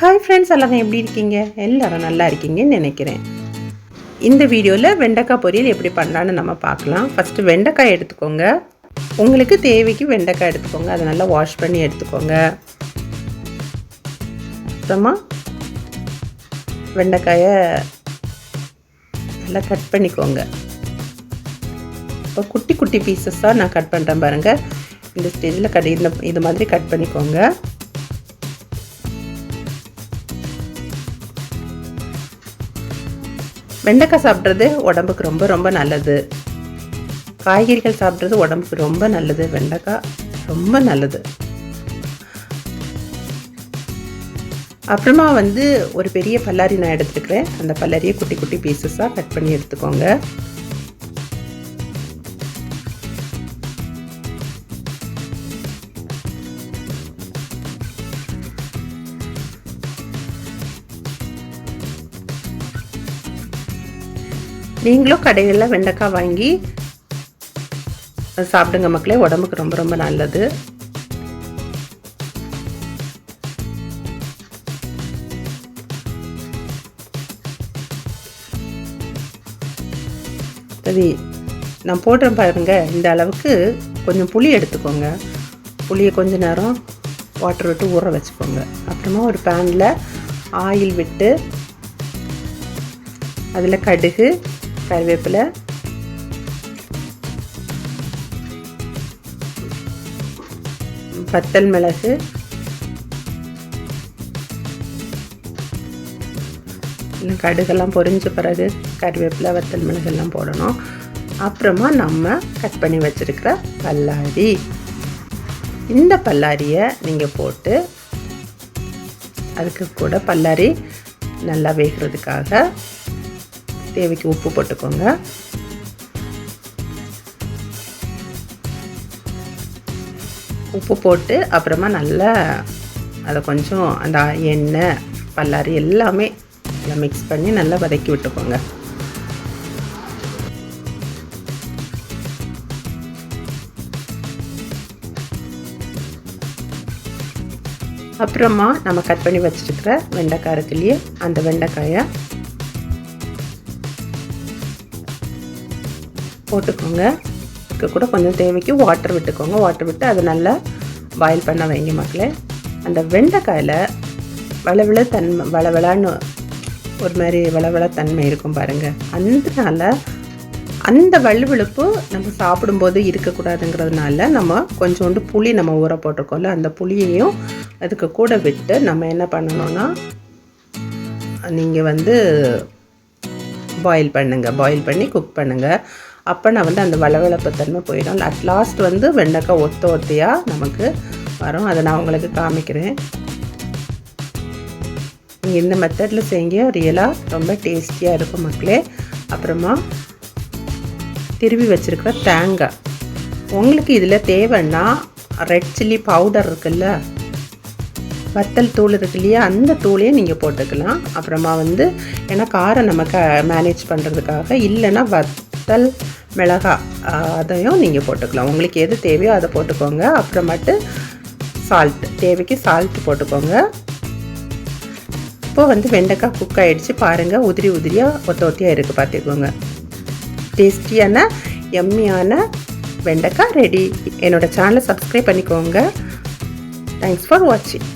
Hi friends எல்லாரும் எப்படி இருக்கீங்க? எல்லாரும் நல்லா இருக்கீங்கன்னு நினைக்கிறேன். இந்த வீடியோவில் வெண்டைக்காய் பொரியல் எப்படி பண்ணலான்னு நம்ம பார்க்கலாம். ஃபஸ்ட்டு வெண்டைக்காய் எடுத்துக்கோங்க. உங்களுக்கு தேவைக்கு வெண்டைக்காய் எடுத்துக்கோங்க. அதை நல்லா வாஷ் பண்ணி எடுத்துக்கோங்க. அப்புறமா வெண்டைக்காயை நல்லா கட் பண்ணிக்கோங்க. இப்போ குட்டி குட்டி பீசஸாக நான் கட் பண்ணுறேன் பாருங்கள் இந்த ஸ்டேஜில் கட் இந்த இது மாதிரி கட் பண்ணிக்கோங்க. வெண்டைக்காய் சாப்பிட்றது உடம்புக்கு ரொம்ப ரொம்ப நல்லது. காய்கறிகள் சாப்பிட்றது உடம்புக்கு ரொம்ப நல்லது. வெண்டைக்காய் ரொம்ப நல்லது. அப்புறமா வந்து ஒரு பெரிய பல்லாரி நான் எடுத்துக்கிறேன். அந்த பல்லாரியை குட்டி குட்டி பீசஸாக கட் பண்ணி எடுத்துக்கோங்க. நீங்களும் கடைகளில் வெண்டைக்காய் வாங்கி சாப்பிடுங்க மக்களே. உடம்புக்கு ரொம்ப ரொம்ப நல்லது. சரி நான் போடுறேன் பாருங்க. இந்த அளவுக்கு கொஞ்சம் புளி எடுத்துக்கோங்க. புளியை கொஞ்ச நேரம் வாட்டர் விட்டு ஊற வச்சுக்கோங்க. அப்புறமா ஒரு பேனில் ஆயில் விட்டு அதில் கடுகு கருவேப்பிலை. பத்தல் மிளகு. கடுகெல்லாம் பொரிஞ்ச பிறகு கருவேப்பிலை வத்தல் மிளகெல்லாம் போடணும். அப்புறமா நம்ம கட் பண்ணி வச்சுருக்கிற பல்லாரி. இந்த பல்லாரியை நீங்கள் போட்டு அதுக்கு கூட பல்லாரி நல்லா வேகிறதுக்காக தேவைக்கு உப்பு போட்டுக்கோங்க. உப்பு போட்டு அப்புறமா நல்லா அதை கொஞ்சம் அந்த எண்ணெய் பல்லாரி எல்லாமே நல்லா மிக்ஸ் பண்ணி நல்லா வதக்கி விட்டுக்கோங்க. அப்புறமா நம்ம கட் பண்ணி வச்சுருக்கிற வெண்டைக்காய் அந்த வெண்டைக்காயை போட்டுக்கோங்க. இதுக்கு கூட கொஞ்சம் தேவைக்கு வாட்டர் விட்டுக்கோங்க. வாட்டர் விட்டு அதை நல்லா பாயில் பண்ண வைங்க மக்களே. அந்த வெண்டைக்காயில் வளவிள தன்மை வளவளான்னு ஒரு மாதிரி வளவள தன்மை இருக்கும் பாருங்கள் அதனால அந்த வலுவிழுப்பு நம்ம சாப்பிடும்போது இருக்கக்கூடாதுங்கிறதுனால நம்ம கொஞ்சோண்டு புளி நம்ம ஊற போட்டிருக்கோம்ல அந்த புளியையும் அதுக்கு கூட விட்டு நம்ம என்ன பண்ணணும்னா நீங்கள் வந்து பாயில் பண்ணுங்கள் பாயில் பண்ணி குக் பண்ணுங்கள் அப்போ நான் வந்து அந்த வளவளப்பு தன்மை போயிடும். அட் லாஸ்ட் வந்து வெண்டைக்காய் ஒத்த ஒத்தையாக நமக்கு வரும். அதை நான் உங்களுக்கு காமிக்கிறேன். நீங்கள் இந்த மெத்தடில் செய்யுங்க. ரியலாக ரொம்ப டேஸ்டியாக இருக்கும் மக்களே. அப்புறமா திருவி வச்சுருக்கிற தேங்காய். உங்களுக்கு இதில் தேவைன்னா ரெட் சில்லி பவுடர் இருக்குல்ல? வத்தல் தூள் இருக்கு இல்லையா? அந்த தூளையும் நீங்கள் போட்டுக்கலாம். அப்புறமா வந்து ஏன்னா காரம் நமக்கு மேனேஜ் பண்ணுறதுக்காக இல்லைன்னா வத் வத்தல் மிளகா அதையும் நீங்கள் போட்டுக்கலாம். உங்களுக்கு எது தேவையோ அதை போட்டுக்கோங்க. அப்புறமேட்டு சால்ட் தேவைக்கு சால்ட் போட்டுக்கோங்க. இப்போ வந்து வெண்டைக்காய் குக் ஆகிடுச்சு பாருங்கள் உதிரி உதிரியாக ஒத்த ஒத்தியாக இருக்குது பார்த்துக்கோங்க. டேஸ்டியான எம்மியான வெண்டைக்காய் ரெடி என்னோடய சேனலை சப்ஸ்கிரைப் பண்ணிக்கோங்க. தேங்க்ஸ் ஃபார் வாட்சிங்